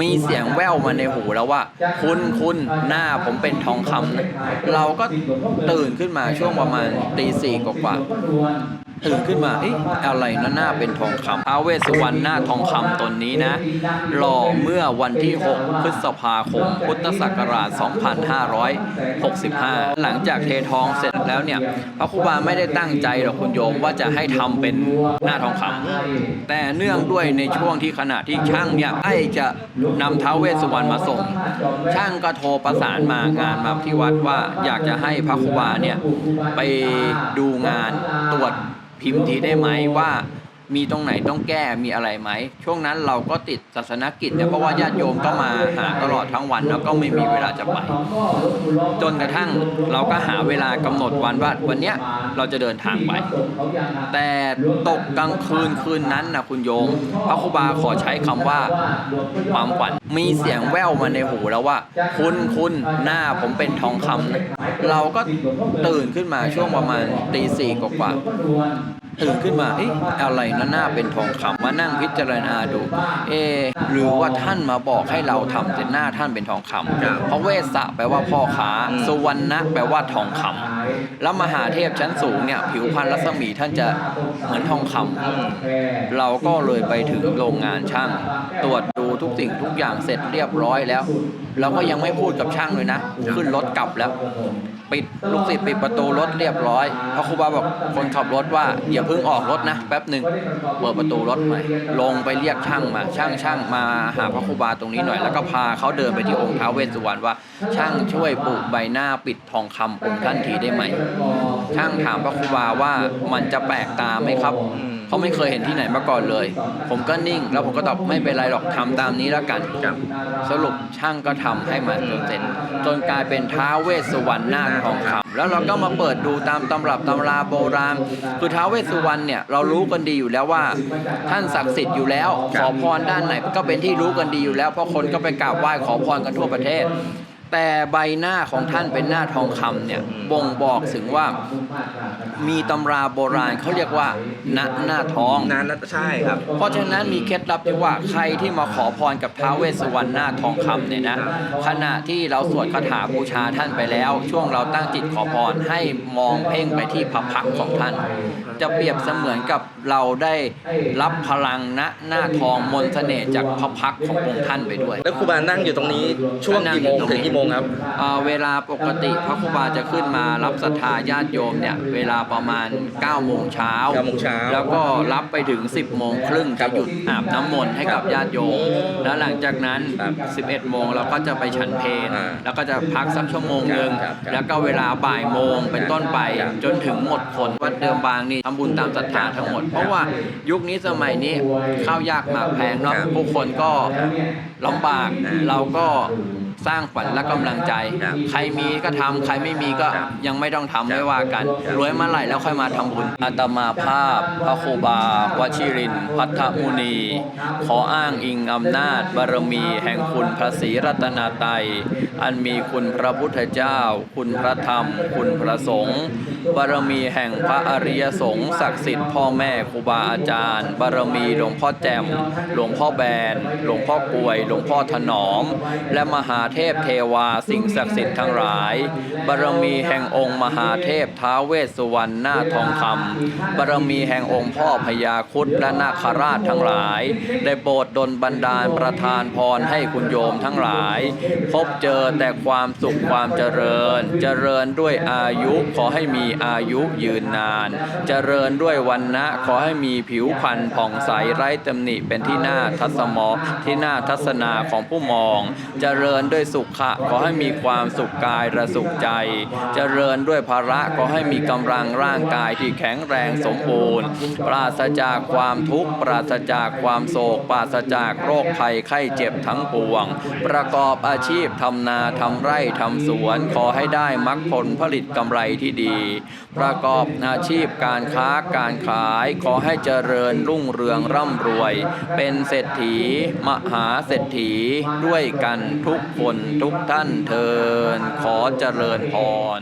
มีเสียงแว่วมาในหูแล้วว่า คุณคุณหน้าผมเป็นทองคำนะเราก็ตื่นขึ้นมาช่วงประมาณตีสี่กว่า ตื่นขึ้นมาเอ๊ะอะไรนะหน้าเป็นทองคำท้าเวสสุวรรณหน้าทองคำตนนี้นะหล่อเมื่อวันที่ 6 พฤษภาคม พุทธศักราช 2565 หลังจากเททองเสร็จแล้วเนี่ยพระครูบาไม่ได้ตั้งใจหรอกคุณโยมว่าจะให้ทำเป็นหน้าทองคำแต่เนื่องด้วยในช่วงที่ขณะที่ช่างเนี่ยใกล้จะนำท้าเวสสุวรรณมาส่ง ช่างก็โทรประสานมางานมาที่วัดว่าอยากจะให้พระครูบาเนี่ยไปดูงานตรวจ พิมพ์ทีได้ไหมว่า มีตรงไหนต้องแก้มีอะไรไหม ช่วงนั้นเราก็ติดศาสนกิจเนี่ยเพราะว่าญาติโยมก็มาหาตลอดทั้งวันแล้วก็ไม่มีเวลาจะไป จนกระทั่งเราก็หาเวลากำหนดวันว่าวันเนี้ยเราจะเดินทางไป แต่ตกกลางคืนคืนนั้นนะคุณโยมพระครูบาขอใช้คำว่าความฝันมีเสียงแว่วมาในหูแล้วว่า คุณคุณหน้าผมเป็นทองคำนะเราก็ตื่นขึ้นมาช่วงประมาณตีสี่กว่าๆ ตื่นขึ้นมา เอ๊ะ อะไรนะหน้าเป็นทองคำมานั่งพิจารณาดู เอะหรือว่าท่านมาบอกให้เราทำแต่หน้าท่านเป็นทองคำครับเพราะเวสสะแปลว่าพ่อค้าอืมสุวรรณะแปลว่าทองคำแล้วมหาเทพชั้นสูงเนี่ย ผิวพรรณรัศมีท่านจะเหมือนทองคำเราก็เลยไปถึงโรงงานช่าง ตรวจดูทุกสิ่งทุกอย่างเสร็จเรียบร้อยแล้ว เราก็ยังไม่พูดกับช่างเลยนะ ขึ้นรถกลับแล้ว ปิดลูกศิษย์ปิดประตูรถเรียบร้อยพระครูบาบอกคนขับรถว่าอย่าเพิ่งออกรถนะแป๊บหนึ่งเปิดประตูรถใหม่ ลงไปเรียกช่างมา ช่างช่างมาหาพระครูบาตรงนี้หน่อย แล้วก็พาเขาเดินไปที่องค์ท้าวเวสสุวรรณว่า ช่างช่วยปลูกใบหน้าปิดทองคำองค์ท่านทีได้ไหม ช่างถามพระครูบาว่ามันจะแปลกตาไหมครับ อืมเขาไม่เคยเห็นที่ไหนมาก่อนเลย ผมก็นิ่ง แล้วผมก็ตอบไม่เป็นไรหรอกทำตามนี้แล้วกันครับสรุปช่างก็ทำให้มาจนเสร็จ จนกลายเป็นท้าวเวสสุวรรณนาคทองคำแล้วเราก็มาเปิดดูตามตำรับตำราโบราณคือท้าวเวสสุวรรณเนี่ยเรารู้กันดีอยู่แล้วว่า ท่านศักดิ์สิทธิ์อยู่แล้วขอพรด้านไหนก็เป็นที่รู้กันดีอยู่แล้วเพราะคนก็ไปกราบไหว้ขอพรกันทั่วประเทศ แต่ใบหน้าของท่านเป็นหน้าทองคำเนี่ยบ่งบอกถึงว่ามีตำราโบราณเขาเรียกว่าณหน้าทองนานแล้วใช่ครับ เพราะฉะนั้นมีเคล็ดลับที่ว่าใครที่มาขอพรกับท้าวเวสสุวรรณหน้าทองคำเนี่ยนะขณะที่เราสวดคาถาบูชาท่านไปแล้ว ช่วงเราตั้งจิตขอพรให้มองเพ่งไปที่พระพักตร์ของท่าน จะเปรียบเสมือนกับเราได้รับพลังณหน้าทองมนต์เสน่ห์จากพระพักตร์ขององค์ท่านไปด้วย แล้วครูบานั่งอยู่ตรงนี้ช่วงกี่โมงถึงกี่โมงครับอ่าเวลาปกติพระครูบาจะขึ้นมารับศรัทธาญาติโยมเนี่ยเวลาประมาณ9โมงเช้า9โมงเช้าแล้วก็รับไปถึง 10โมงครึ่งครัจะบหยุดอาบน้ำมนต์ให้กับญาติโยม แล้วหลังจากนั้นครับ11โมงเราก็จะไปฉันเพลอ่าแล้วก็จะพักสักชั่วโมงหนึ่งครับครับแล้วก็เวลาบ่ายโมงเป็นต้นไปครับจนถึงหมดคนวัดเดิมบางนี่ทำบุญตามศรัทธาทั้งหมด เพราะว่ายุคนี้สมัยนี้ข้าวยากหมากแพงเนาะครับผู้คนก็ลำบากครับเราก็ สร้างฝันและกำลังใจ ครับใครมีก็ทำใครไม่มีก็ครับยังไม่ต้องทำไม่ว่ากัน ครับรวยเมื่อไหร่แล้วค่อยมาทำบุญอาตมาภาพ พระครูบาวชิรินทร์พัทธมุนี ขออ้างอิงอำนาจบารมีแห่งคุณพระศรีรัตนตรัยอันมีคุณพระพุทธเจ้า คุณพระธรรม คุณพระสงฆ์บารมีแห่งพระอริยสงฆ์ศักดิ์สิทธิ์พ่อแม่ครูบาอาจารย์ บารมีหลวงพ่อแจ่มหลวงพ่อแบน หลวงพ่อกลวย หลวงพ่อถนอม และมหาเทพเทวาสิ่งศักดิ์สิทธิ์ทั้งหลาย บารมีแห่งองค์มหาเทพท้าวเวสสุวรรณหน้าทองคำบารมีแห่งองค์พ่อพญาครุดและนาคราชทั้งหลาย ได้โปรดดลบันดาลประทานพรให้คุณโยมทั้งหลาย พบเจอแต่ความสุขความเจริญ เจริญด้วยอายุขอให้มีอายุยืนนาน เจริญด้วยวันนะขอให้มีผิวพรรณผ่องใสไร้ตำหนิเป็นที่น่าทัศมอที่น่าทัศนาของผู้มอง เจริญด้วยสุขะขอให้มีความสุขกายและสุขใจ เจริญด้วยภาระขอให้มีกำลังร่างกายที่แข็งแรงสมบูรณ์ ปราศจากความทุกข์ปราศจากความโศกปราศจากโรคภัยไข้เจ็บทั้งปวง ประกอบอาชีพทำนาทำไร่ทำสวน ขอให้ได้มรรคผลผลิตกำไรที่ดีประกอบอาชีพการค้าการขายขอให้เจริญรุ่งเรืองร่ำรวย เป็นเศรษฐี มหาเศรษฐีด้วยกันทุกคนทุกท่านเทินขอเจริญพร